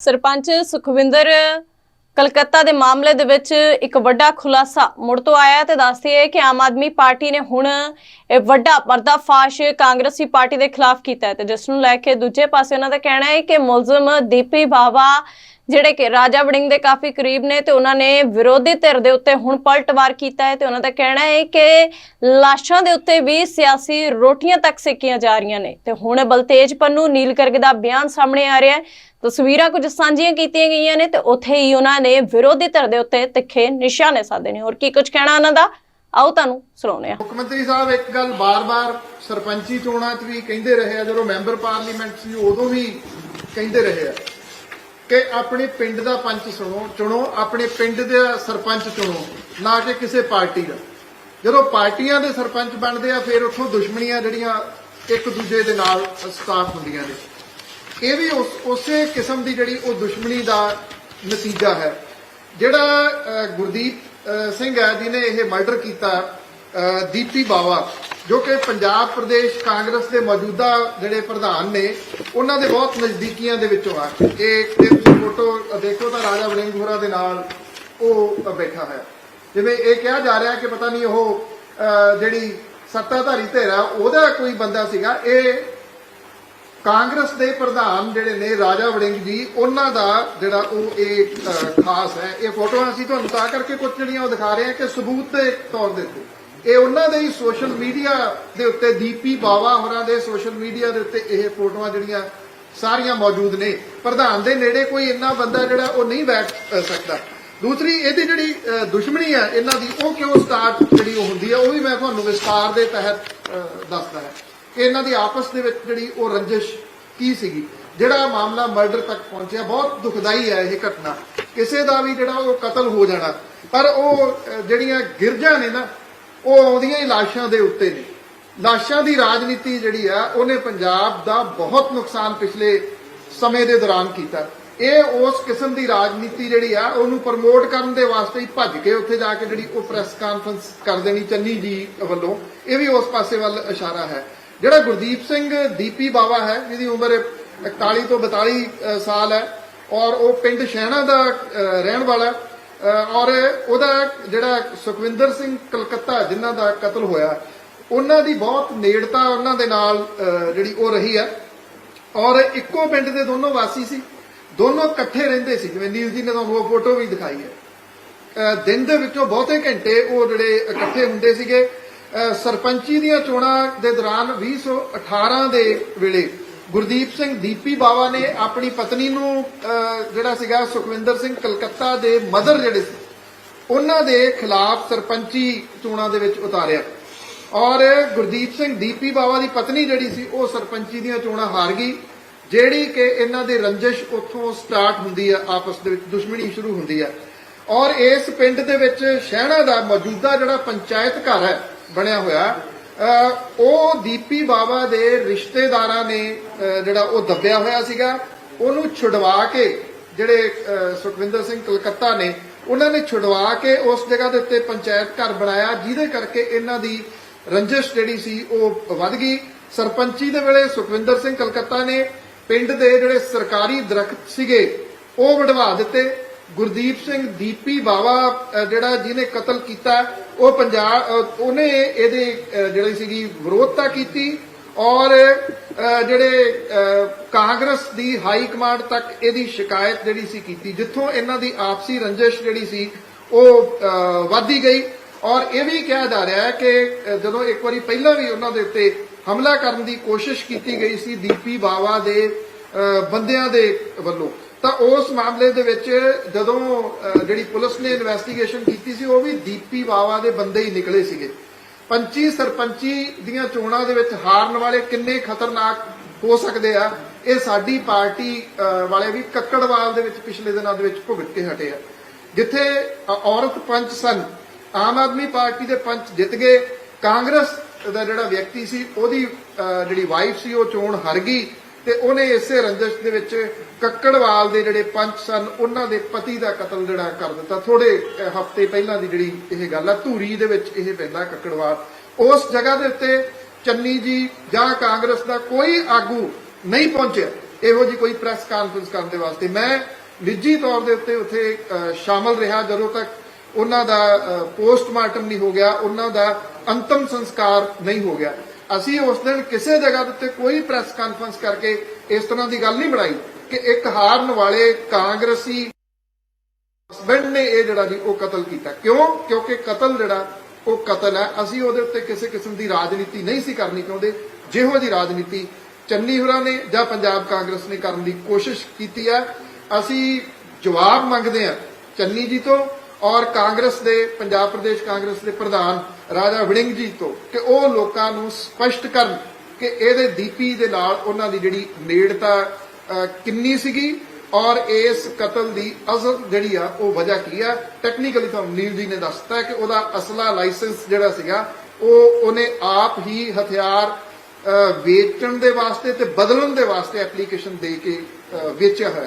ਸਰਪੰਚ ਸੁਖਵਿੰਦਰ, ਕਲਕੱਤਾ ਦੇ ਮਾਮਲੇ ਦੇ ਵਿੱਚ ਇੱਕ ਵੱਡਾ ਖੁਲਾਸਾ ਮੁੜ ਤੋਂ ਆਇਆ ਤੇ ਦੱਸਦੀ ਹੈ ਕਿ ਆਮ ਆਦਮੀ ਪਾਰਟੀ ਨੇ ਹੁਣ ਇਹ ਵੱਡਾ ਪਰਦਾਫਾਸ਼ ਕਾਂਗਰਸੀ ਪਾਰਟੀ ਦੇ ਖਿਲਾਫ ਕੀਤਾ ਤੇ ਜਿਸ ਨੂੰ ਲੈ ਕੇ ਦੂਜੇ ਪਾਸੇ ਉਹਨਾਂ ਦਾ ਕਹਿਣਾ ਹੈ ਕਿ ਮੁਲਜ਼ਮ ਦੀਪੀ ਬਾਵਾ ਜਿਹੜੇ ਕਿ ਰਾਜਾ ਵੜਿੰਗ ਦੇ ਕਾਫੀ ਕਰੀਬ ਨੇ ਤੇ ਉਹਨਾਂ ਨੇ ਵਿਰੋਧੀ ਧਿਰ ਦੇ ਉੱਤੇ ਹੁਣ ਪਲਟਵਾਰ ਕੀਤਾ ਹੈ ਤੇ ਉਹਨਾਂ ਦਾ ਕਹਿਣਾ ਹੈ ਕਿ ਲਾਸ਼ਾਂ ਦੇ ਉੱਤੇ ਵੀ ਸਿਆਸੀ ਰੋਟੀਆਂ ਤੱਕ ਸੇਕੀਆਂ ਜਾ ਰਹੀਆਂ ਨੇ। ਤੇ ਹੁਣ ਬਲਤੇਜ ਪੰਨੂ ਨੀਲ ਗਰਗ ਦਾ ਬਿਆਨ ਸਾਹਮਣੇ ਆ ਰਿਹਾ ਹੈ। ਤਸਵੀਰਾਂ ਕੁਝ ਸਾਂਝੀਆਂ ਕੀਤੀਆਂ ਗਈਆਂ ਨੇ ਤੇ ਉੱਥੇ ਹੀ ਉਹਨਾਂ ਨੇ ਵਿਰੋਧੀ ਧਿਰ ਦੇ ਉੱਤੇ ਤਿੱਖੇ ਨਿਸ਼ਾਨੇ ਸਾਧੇ ਨੇ। ਹੋਰ ਕੀ ਕੁਝ ਕਹਿਣਾ ਉਹਨਾਂ ਦਾ? ਆਓ ਤੁਹਾਨੂੰ ਸੁਣਾਉਂਦੇ ਆ ਮੁੱਖ ਮੰਤਰੀ ਸਾਹਿਬ, ਇੱਕ ਗੱਲ ਬਾਰ-ਬਾਰ ਸਰਪੰਚੀ ਚੋਣਾਂ 'ਚ ਵੀ ਕਹਿੰਦੇ ਰਹੇ ਆ, ਜਦੋਂ ਮੈਂਬਰ ਪਾਰਲੀਮੈਂਟ ਸੀ ਉਦੋਂ ਵੀ ਕਹਿੰਦੇ ਰਹੇ ਆ। ਕਿ ਆਪਣੇ ਪਿੰਡ ਦਾ ਪੰਚ ਸੁਣੋ, ਚੁਣੋ, ਆਪਣੇ ਪਿੰਡ ਦੇ ਸਰਪੰਚ ਚੁਣੋ, ਨਾ ਕਿ ਕਿਸੇ ਪਾਰਟੀ ਦਾ। ਜਦੋਂ ਪਾਰਟੀਆਂ ਦੇ ਸਰਪੰਚ ਬਣਦੇ ਆ, ਫਿਰ ਉੱਥੋਂ ਦੁਸ਼ਮਣੀਆਂ ਜਿਹੜੀਆਂ ਇੱਕ ਦੂਜੇ ਦੇ ਨਾਲ ਸਟਾਰਟ ਹੁੰਦੀਆਂ ਨੇ। ਇਹ ਵੀ ਉਸੇ ਕਿਸਮ ਦੀ ਜਿਹੜੀ ਉਹ ਦੁਸ਼ਮਣੀ ਦਾ ਨਤੀਜਾ ਹੈ। ਜਿਹੜਾ ਗੁਰਦੀਪ ਸਿੰਘ ਹੈ, ਜਿਹਨੇ ਇਹ ਮਰਡਰ ਕੀਤਾ ਦੀਪੀ ਬਾਵਾ, ਜੋ ਕਿ ਪੰਜਾਬ ਪ੍ਰਦੇਸ਼ ਕਾਂਗਰਸ ਦੇ ਮੌਜੂਦਾ ਜਿਹੜੇ ਪ੍ਰਧਾਨ ਨੇ, ਉਹਨਾਂ ਦੇ ਬਹੁਤ ਨਜ਼ਦੀਕੀਆਂ ਦੇ ਵਿੱਚੋਂ ਆ। ਇਹ ਫੋਟੋ ਦੇਖੋ ਤਾਂ ਰਾਜਾ ਵੜਿੰਗ ਹੋਰਾਂ ਦੇ ਨਾਲ ਉਹ ਬੈਠਾ ਹੈ। ਜਿਵੇਂ ਇਹ ਕਿਹਾ ਜਾ ਰਿਹਾ ਕਿ ਪਤਾ ਨਹੀਂ ਉਹ ਜਿਹੜੀ ਸੱਤਾਧਾਰੀ ਧਿਰ ਉਹਦਾ ਕੋਈ ਬੰਦਾ ਸੀਗਾ। ਇਹ ਕਾਂਗਰਸ ਦੇ ਪ੍ਰਧਾਨ ਜਿਹੜੇ ਨੇ ਰਾਜਾ ਵੜਿੰਗ ਜੀ, ਉਹਨਾਂ ਦਾ ਜਿਹੜਾ ਉਹ ਇਹ ਖਾਸ ਹੈ। ਇਹ ਫੋਟੋਆਂ ਅਸੀਂ ਤੁਹਾਨੂੰ ਤਾਂ ਕਰਕੇ ਕੁਝ ਜਿਹੜੀਆਂ ਉਹ ਦਿਖਾ ਰਹੇ ਹਾਂ ਕਿ ਸਬੂਤ ਦੇ ਤੌਰ ਦੇ ਉੱਤੇ। ਇਹ ਉਹਨਾਂ ਦੇ ਹੀ ਸੋਸ਼ਲ ਮੀਡੀਆ ਦੇ ਉੱਤੇ ਦੀਪੀ ਬਾਵਾ ਹੋਰਾਂ ਦੇ ਸੋਸ਼ਲ ਮੀਡੀਆ ਦੇ ਉੱਤੇ ਇਹ ਫੋਟੋਆਂ ਜਿਹੜੀਆਂ ਸਾਰੀਆਂ ਮੌਜੂਦ ਨੇ। ਪ੍ਰਧਾਨ ਦੇ ਨੇੜੇ ਕੋਈ ਇੰਨਾ ਬੰਦਾ ਜਿਹੜਾ ਉਹ ਨਹੀਂ ਬੈਠ ਸਕਦਾ। ਦੂਸਰੀ, ਇਹਦੀ ਜਿਹੜੀ ਦੁਸ਼ਮਣੀ ਹੈ ਇਹਨਾਂ ਦੀ, ਉਹ ਕਿਉਂ ਸਟਾਰਟ ਜਿਹੜੀ ਹੁੰਦੀ ਹੈ ਉਹ ਵੀ ਮੈਂ ਤੁਹਾਨੂੰ ਵਿਸਤਾਰ ਦੇ ਤਹਿਤ ਦੱਸਦਾ ਹੈ। ਕਿ ਇਹਨਾਂ ਦੀ ਆਪਸ ਦੇ ਵਿੱਚ ਜਿਹੜੀ ਉਹ ਰੰਜਿਸ਼ ਕੀ ਸੀਗੀ? ਜਿਹੜਾ ਮਾਮਲਾ ਮਰਡਰ ਤੱਕ ਪਹੁੰਚਿਆ, ਬਹੁਤ ਦੁਖਦਾਈ ਹੈ ਇਹ ਘਟਨਾ। ਕਿਸੇ ਦਾ ਵੀ ਜਿਹੜਾ ਉਹ ਕਤਲ ਹੋ ਜਾਣਾ, ਪਰ ਉਹ ਜਿਹੜੀਆਂ ਗਿਰਜਾਂ ਨੇ ਨਾ, ਉਹ ਆਉਂਦੀਆਂ ਹੀ ਲਾਸ਼ਾਂ ਦੇ ਉੱਤੇ ਨੇ। ਲਾਸ਼ਾਂ ਦੀ ਰਾਜਨੀਤੀ ਜਿਹੜੀ ਆ, ਉਹਨੇ ਪੰਜਾਬ ਦਾ ਬਹੁਤ ਨੁਕਸਾਨ ਪਿਛਲੇ ਸਮੇਂ ਦੇ ਦੌਰਾਨ ਕੀਤਾ। ਇਹ ਉਸ ਕਿਸਮ ਦੀ ਰਾਜਨੀਤੀ ਜਿਹੜੀ ਆ, ਉਹਨੂੰ ਪ੍ਰਮੋਟ ਕਰਨ ਦੇ ਵਾਸਤੇ ਹੀ ਭੱਜ ਕੇ ਉੱਥੇ ਜਾ ਕੇ ਜਿਹੜੀ ਉਹ ਪ੍ਰੈਸ ਕਾਨਫਰੰਸ ਕਰ ਦੇਣੀ ਚੰਨੀ ਜੀ ਵੱਲੋਂ। ਇਹ ਵੀ ਉਸ ਪਾਸੇ ਵੱਲ ਇਸ਼ਾਰਾ ਹੈ। ਜਿਹੜਾ ਗੁਰਦੀਪ ਸਿੰਘ ਦੀਪੀ ਬਾਵਾ ਹੈ, ਜਿਹਦੀ ਉਮਰ 41 ਤੋਂ 42 ਸਾਲ ਹੈ, ਔਰ ਉਹ ਪਿੰਡ ਸ਼ਹਿਣਾ ਦਾ ਰਹਿਣ ਵਾਲਾ ਔਰ ਉਹਦਾ ਜਿਹੜਾ ਸੁਖਵਿੰਦਰ ਸਿੰਘ ਕਲਕੱਤਾ, ਜਿਨ੍ਹਾਂ ਦਾ ਕਤਲ ਹੋਇਆ ਉਹਨਾਂ ਦੀ ਬਹੁਤ ਨੇੜਤਾ ਉਹਨਾਂ ਦੇ ਨਾਲ ਜਿਹੜੀ ਉਹ ਰਹੀ ਹੈ। ਔਰ ਇੱਕੋ ਪਿੰਡ ਦੇ ਦੋਨੋਂ ਵਾਸੀ ਸੀ। ਦੋਨੋਂ ਇਕੱਠੇ ਰਹਿੰਦੇ ਸੀ। ਜਿਵੇਂ ਨੀਲ ਜੀ ਨੇ ਤੁਹਾਨੂੰ ਉਹ ਫੋਟੋ ਵੀ ਦਿਖਾਈ ਹੈ। ਦਿਨ ਦੇ ਵਿੱਚੋਂ ਬਹੁਤੇ ਘੰਟੇ ਉਹ ਜਿਹੜੇ ਇਕੱਠੇ ਹੁੰਦੇ ਸੀਗੇ। ਸਰਪੰਚੀ ਦੀਆਂ ਚੋਣਾਂ ਦੇ ਦੌਰਾਨ 2018 ਦੇ ਵੇਲੇ ਗੁਰਦੀਪ ਸਿੰਘ ਦੀਪੀ ਬਾਵਾ ਨੇ ਆਪਣੀ ਪਤਨੀ ਨੂੰ ਜਿਹੜਾ ਸੀਗਾ ਸੁਖਵਿੰਦਰ ਸਿੰਘ ਕਲਕੱਤਾ ਦੇ ਮਦਰ ਜਿਹੜੇ ਸੀ, ਉਹਨਾਂ ਦੇ ਖਿਲਾਫ ਸਰਪੰਚੀ ਚੋਣਾਂ ਦੇ ਵਿੱਚ ਉਤਾਰਿਆ। ਔਰ ਗੁਰਦੀਪ ਸਿੰਘ ਦੀਪੀ ਬਾਵਾ ਦੀ ਪਤਨੀ ਜਿਹੜੀ ਸੀ, ਉਹ ਸਰਪੰਚੀ ਦੀਆਂ ਚੋਣਾਂ ਹਾਰ ਗਈ, ਜਿਹੜੀ ਕਿ ਇਹਨਾਂ ਦੇ ਰੰਜਿਸ਼ ਉੱਥੋਂ ਸਟਾਰਟ ਹੁੰਦੀ ਆ, ਆਪਸ ਦੇ ਵਿੱਚ ਦੁਸ਼ਮਣੀ ਸ਼ੁਰੂ ਹੁੰਦੀ ਆ। ਔਰ ਇਸ ਪਿੰਡ ਦੇ ਵਿੱਚ ਸ਼ਹਿਣਾ ਦਾ ਮੌਜੂਦਾ ਜਿਹੜਾ ਪੰਚਾਇਤ ਘਰ ਹੈ, ਬਣਿਆ ਹੋਇਆ ਉਹ ਦੀਪੀ ਬਾਵਾ ਦੇ ਰਿਸ਼ਤੇਦਾਰਾਂ ਨੇ ਜਿਹੜਾ ਉਹ ਦੱਬਿਆ ਹੋਇਆ ਸੀਗਾ, ਉਹਨੂੰ ਛੁਡਵਾ ਕੇ ਜਿਹੜੇ ਸੁਖਵਿੰਦਰ ਸਿੰਘ ਕਲਕੱਤਾ ਨੇ, ਉਹਨਾਂ ਨੇ ਛੁਡਵਾ ਕੇ ਉਸ ਜਗ੍ਹਾ ਦੇ ਉੱਤੇ ਪੰਚਾਇਤ ਘਰ ਬਣਾਇਆ, ਜਿਹਦੇ ਕਰਕੇ ਇਹਨਾਂ ਦੀ ਰੰਜਿਸ਼ ਜਿਹੜੀ ਸੀ ਉਹ ਵੱਧ ਗਈ। ਸਰਪੰਚੀ ਦੇ ਵੇਲੇ ਸੁਖਵਿੰਦਰ ਸਿੰਘ ਕਲਕੱਤਾ ਨੇ ਪਿੰਡ ਦੇ ਜਿਹੜੇ ਸਰਕਾਰੀ ਦਰਖਤ ਸੀਗੇ, ਉਹ ਵਢਵਾ ਦਿੱਤੇ। ਗੁਰਦੀਪ ਸਿੰਘ ਦੀਪੀ ਬਾਵਾ ਜਿਹੜਾ ਜਿਹਨੇ ਕਤਲ ਕੀਤਾ, ਉਹ ਪੰਜਾਬ ਉਹਨੇ ਇਹਦੇ, ਅਹ, ਜਿਹੜੀ ਸੀਗੀ ਵਿਰੋਧਤਾ ਕੀਤੀ ਔਰ ਜਿਹੜੇ ਕਾਂਗਰਸ ਦੀ ਹਾਈ ਕਮਾਂਡ ਤੱਕ ਇਹਦੀ ਸ਼ਿਕਾਇਤ ਜਿਹੜੀ ਸੀ ਕੀਤੀ, ਜਿੱਥੋਂ ਇਹਨਾਂ ਦੀ ਆਪਸੀ ਰੰਜਿਸ਼ ਜਿਹੜੀ ਸੀ, ਉਹ, ਅਹ ਗਈ। ਔਰ ਇਹ ਵੀ ਕਿਹਾ ਜਾ ਰਿਹਾ ਹੈ ਕਿ ਜਦੋਂ ਇੱਕ ਵਾਰੀ ਪਹਿਲਾਂ ਵੀ ਉਹਨਾਂ ਦੇ ਉੱਤੇ ਹਮਲਾ ਕਰਨ ਦੀ ਕੋਸ਼ਿਸ਼ ਕੀਤੀ ਗਈ ਸੀ ਦੀਪੀ ਬਾਵਾ ਦੇ ਬੰਦਿਆਂ ਦੇ ਵੱਲੋਂ, ਤਾਂ ਉਸ ਮਾਮਲੇ ਦੇ ਵਿੱਚ ਜਦੋਂ ਜਿਹੜੀ ਪੁਲਿਸ ਨੇ ਇਨਵੈਸਟੀਗੇਸ਼ਨ ਕੀਤੀ ਸੀ, ਉਹ ਵੀ ਦੀਪੀ ਬਾਵਾ ਦੇ ਬੰਦੇ ਹੀ ਨਿਕਲੇ ਸੀਗੇ। ਪੰਚੀ ਸਰਪੰਚੀ ਦੀਆਂ ਚੋਣਾਂ ਦੇ ਵਿੱਚ ਹਾਰਨ ਵਾਲੇ ਕਿੰਨੇ ਖਤਰਨਾਕ ਹੋ ਸਕਦੇ ਆ, ਇਹ ਸਾਡੀ ਪਾਰਟੀ ਵਾਲੇ ਵੀ ਕੱਕੜਵਾਲ ਦੇ ਵਿੱਚ ਪਿਛਲੇ ਦਿਨਾਂ ਦੇ ਵਿੱਚ ਭੁਗਤ ਕੇ ਹਟੇ ਆ। ਜਿੱਥੇ ਔਰਤ ਪੰਚ ਸਨ ਆਮ ਆਦਮੀ ਪਾਰਟੀ ਦੇ ਪੰਚ ਜਿੱਤ ਗਏ। ਕਾਂਗਰਸ ਦਾ ਜਿਹੜਾ ਵਿਅਕਤੀ ਸੀ, ਉਹਦੀ ਜਿਹੜੀ ਵਾਈਫ ਸੀ, ਉਹ ਚੋਣ ਹਾਰ ਗਈ ਤੇ ਉਹਨੇ ਇਸੇ ਰੰਜਸ਼ ਦੇ ਵਿੱਚ ਕੱਕੜਵਾਲ ਦੇ ਜਿਹੜੇ ਪੰਚ ਸਨ, ਉਹਨਾਂ ਦੇ ਪਤੀ ਦਾ ਕਤਲ ਜਿਹੜਾ ਕਰ ਦਿੱਤਾ। ਥੋੜੇ ਹਫ਼ਤੇ ਪਹਿਲਾਂ ਦੀ ਜਿਹੜੀ ਇਹ ਗੱਲ ਆ, ਧੂਰੀ ਦੇ ਵਿੱਚ ਇਹ ਪੈਂਦਾ ਕੱਕੜਵਾਲ। ਉਸ ਜਗ੍ਹਾ ਦੇ ਉੱਤੇ ਚੰਨੀ ਜੀ ਜਾਂ ਕਾਂਗਰਸ ਦਾ ਕੋਈ ਆਗੂ ਨਹੀਂ ਪਹੁੰਚਿਆ। ਇਹੋ ਜੀ ਕੋਈ ਪ੍ਰੈਸ ਕਾਨਫਰੰਸ ਕਰਨ ਦੇ ਵਾਸਤੇ। ਮੈਂ ਨਿੱਜੀ ਤੌਰ ਦੇ ਉੱਤੇ ਉੱਥੇ ਸ਼ਾਮਲ ਰਿਹਾ। ਜਦੋਂ ਤੱਕ ਉਹਨਾਂ ਦਾ ਪੋਸਟਮਾਰਟਮ ਨਹੀਂ ਹੋ ਗਿਆ, ਉਹਨਾਂ ਦਾ ਅੰਤਮ ਸੰਸਕਾਰ ਨਹੀਂ ਹੋ ਗਿਆ। ਅਸੀਂ ਉਸ ਦਿਨ ਕਿਸੇ ਜਗ੍ਹਾ ਦੇ ਉੱਤੇ ਕੋਈ ਪ੍ਰੈਸ ਕਾਨਫਰੰਸ ਕਰਕੇ ਇਸ ਤਰ੍ਹਾਂ ਦੀ ਗੱਲ ਨਹੀਂ ਬਣਾਈ ਕਿ ਇੱਕ ਹਾਰਨ ਵਾਲੇ ਕਾਂਗਰਸੀ ਹਸਬੈਂਡ ਨੇ ਇਹ ਜਿਹੜਾ ਜੀ ਉਹ ਕਤਲ ਕੀਤਾ। ਕਿਉਂ? ਕਿਉਂਕਿ ਕਤਲ ਜਿਹੜਾ, ਉਹ ਕਤਲ ਹੈ। ਅਸੀਂ ਉਹਦੇ ਉੱਤੇ ਕਿਸੇ ਕਿਸਮ ਦੀ ਰਾਜਨੀਤੀ ਨਹੀਂ ਸੀ ਕਰਨੀ ਚਾਹੁੰਦੇ। ਜਿਹੋ ਜੀ ਰਾਜਨੀਤੀ ਚੰਨੀ ਹੋਰਾਂ ਨੇ ਜਾਂ ਪੰਜਾਬ ਕਾਂਗਰਸ ਨੇ ਕਰਨ ਦੀ ਕੋਸ਼ਿਸ਼ ਕੀਤੀ ਹੈ। ਅਸੀਂ ਜਵਾਬ ਮੰਗਦੇ ਹਾਂ ਚੰਨੀ ਜੀ ਤੋਂ। ਔਰ ਕਾਂਗਰਸ ਦੇ, ਪੰਜਾਬ ਪ੍ਰਦੇਸ਼ ਕਾਂਗਰਸ ਦੇ ਪ੍ਰਧਾਨ ਰਾਜਾ ਵੜਿੰਗ ਜੀ ਤੋਂ, ਕਿ ਉਹ ਲੋਕਾਂ ਨੂੰ ਸਪਸ਼ਟ ਕਰਨ ਕਿ ਇਹਦੇ ਦੀਪੀ ਦੇ ਨਾਲ ਉਹਨਾਂ ਦੀ ਜਿਹੜੀ ਨੇੜਤਾ ਕਿੰਨੀ ਸੀਗੀ ਔਰ ਇਸ ਕਤਲ ਦੀ ਅਸਲ ਜਿਹੜੀ ਆ, ਉਹ ਵਜ੍ਹਾ ਕੀ ਆ? ਟੈਕਨੀਕਲੀ ਤੁਹਾਨੂੰ ਨੀਲ ਜੀ ਨੇ ਦੱਸਤਾ ਕਿ ਉਹਦਾ ਅਸਲਾ ਲਾਇਸੈਂਸ ਜਿਹੜਾ ਸੀਗਾ, ਉਹ ਉਹਨੇ ਆਪ ਹੀ ਹਥਿਆਰ ਵੇਚਣ ਦੇ ਵਾਸਤੇ ਤੇ ਬਦਲਣ ਦੇ ਵਾਸਤੇ ਐਪਲੀਕੇਸ਼ਨ ਦੇ ਕੇ ਵੇਚਿਆ ਹੋਇਆ